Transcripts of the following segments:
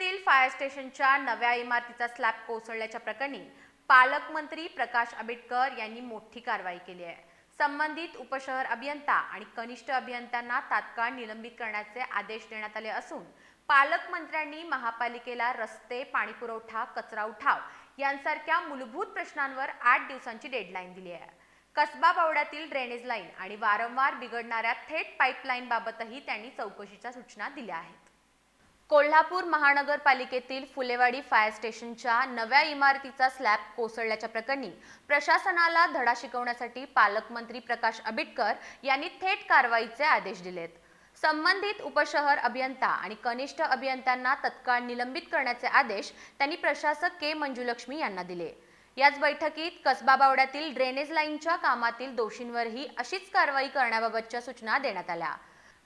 पुण्यातील फायर स्टेशनच्या नव्या इमारतीचा स्लॅब कोसळल्याच्या प्रकरणी पालकमंत्री प्रकाश आंबेडकर यांनी मोठी कारवाई केली आहे. संबंधित उपशहर अभियंता आणि कनिष्ठ अभियंत्यांना तात्काळ निलंबित करण्याचे आदेश देण्यात आले असून पालकमंत्र्यांनी महापालिकेला रस्ते पाणीपुरवठा कचरा उठाव यांसारख्या मूलभूत प्रश्नांवर आठ दिवसांची डेडलाईन दिली आहे. कसबा बावड्यातील ड्रेनेज लाईन आणि वारंवार बिघडणाऱ्या थेट पाईपलाईन बाबतही त्यांनी चौकशीच्या सूचना दिल्या आहेत. कोल्हापूर महानगरपालिकेतील फुलेवाडी फायर स्टेशनच्या नव्या इमारतीचा स्लॅब कोसळल्याच्या प्रकरणी प्रशासनाला धडा शिकवण्यासाठी पालकमंत्री प्रकाश आंबेडकर यांनी थेट कारवाईचे आदेश दिलेत. संबंधित उपशहर अभियंता आणि कनिष्ठ अभियंत्यांना तत्काळ निलंबित करण्याचे आदेश त्यांनी प्रशासक के. मंजुलक्ष्मी यांना दिले. याच बैठकीत कसबा बावड्यातील ड्रेनेज लाईनच्या कामातील दोषींवरही अशीच कारवाई करण्याबाबतच्या सूचना देण्यात आल्या.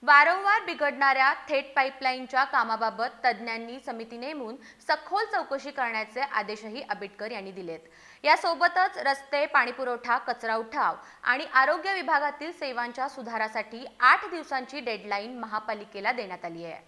वारंवार बिघडणाऱ्या थेट पाईपलाईनच्या कामाबाबत तज्ज्ञांनी समिती नेमून सखोल चौकशी करण्याचे आदेशही आंबेडकर यांनी दिलेत. यासोबतच रस्ते पाणीपुरवठा कचरा उठाव आणि आरोग्य विभागातील सेवांच्या सुधारासाठी आठ दिवसांची डेडलाईन महापालिकेला देण्यात आली आहे.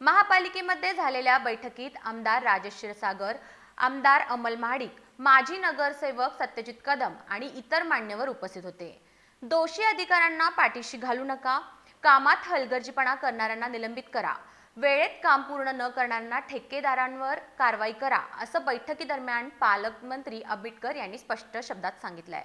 महापालिकेमध्ये झालेल्या बैठकीत आमदार राजेश क्षीरसागर आमदार अमल महाडिक माजी नगरसेवक सत्यजित कदम आणि इतर मान्यवर उपस्थित होते. दोषी अधिकाऱ्यांना पाठीशी घालू नका कामात हलगर्जीपणा करणाऱ्यांना निलंबित करा. वेळेत काम पूर्ण न करणाऱ्यांना ठेकेदारांवर कारवाई करा असं बैठकीदरम्यान पालकमंत्री आंबेडकर यांनी स्पष्ट शब्दात सांगितलंय.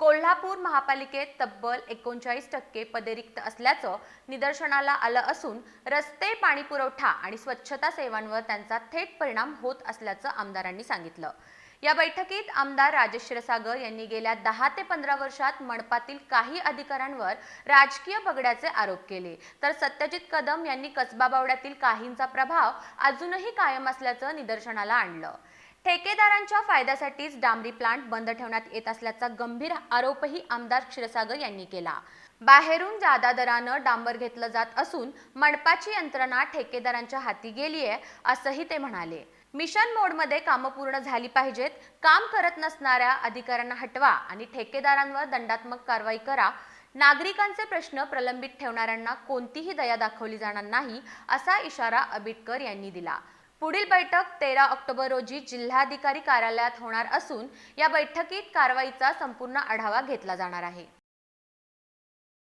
कोल्हापूर महापालिकेत तब्बल एकोणचाळीस टक्के पदे रिक्त असल्याचं निदर्शनाला आलं असून रस्ते पाणीपुरवठा आणि स्वच्छता सेवांवर त्यांचा थेट परिणाम होत असल्याचं आमदारांनी सांगितलं. या बैठकीत आमदार राजेश क्षीरसागर यांनी गेल्या दहा ते पंधरा वर्षात मनपातील काही अधिकाऱ्यांवर राजकीय बगड्याचे आरोप केले. तर सत्यजित कदम यांनी कसबा बावड्यातील काहींचा प्रभाव अजूनही कायम असल्याचं निदर्शनाला आणलं. ठेकेदारांच्या फायद्यासाठीच डांबरी प्लांट बंद ठेवण्यात येत असल्याचा गंभीर आरोपही आमदार क्षीरसागर यांनी केला. बाहेरून जादा दरानं डांबर घेतलं जात असून मनपाची यंत्रणा ठेकेदारांच्या हाती गेली आहे असंही ते म्हणाले. मिशन मोडमध्ये कामं पूर्ण झाली पाहिजेत काम करत नसणाऱ्या अधिकाऱ्यांना हटवा आणि ठेकेदारांवर दंडात्मक कारवाई करा. नागरिकांचे प्रश्न प्रलंबित ठेवणाऱ्यांना कोणतीही दया दाखवली जाणार नाही असा इशारा आंबेडकर यांनी दिला. पुढील बैठक तेरा ऑक्टोबर रोजी जिल्हाधिकारी कार्यालयात होणार असून या बैठकीत कारवाईचा संपूर्ण आढावा घेतला जाणार आहे.